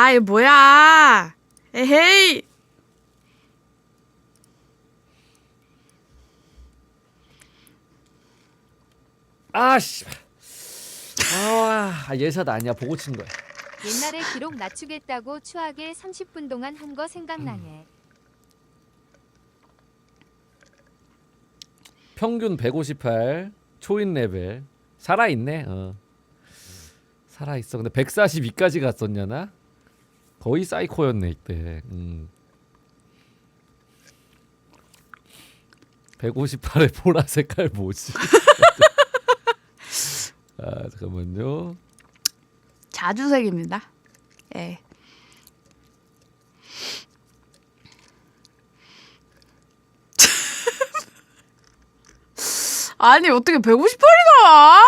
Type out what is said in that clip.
아이 뭐야? 에헤이. 아씨. 아 예샷 아니야 보고 친 거야. 옛날에 기록 낮추겠다고 추하게 30분 동안 한 거 생각나네. 평균 158 초인 레벨 살아 있네. 어. 살아 있어. 근데 142까지 갔었냐 나? 거의 사이코였네 이때. 음. 158의 보라 색깔 뭐지? 아 잠깐만요. 자주색입니다. 예. 아니 어떻게 158이 나와?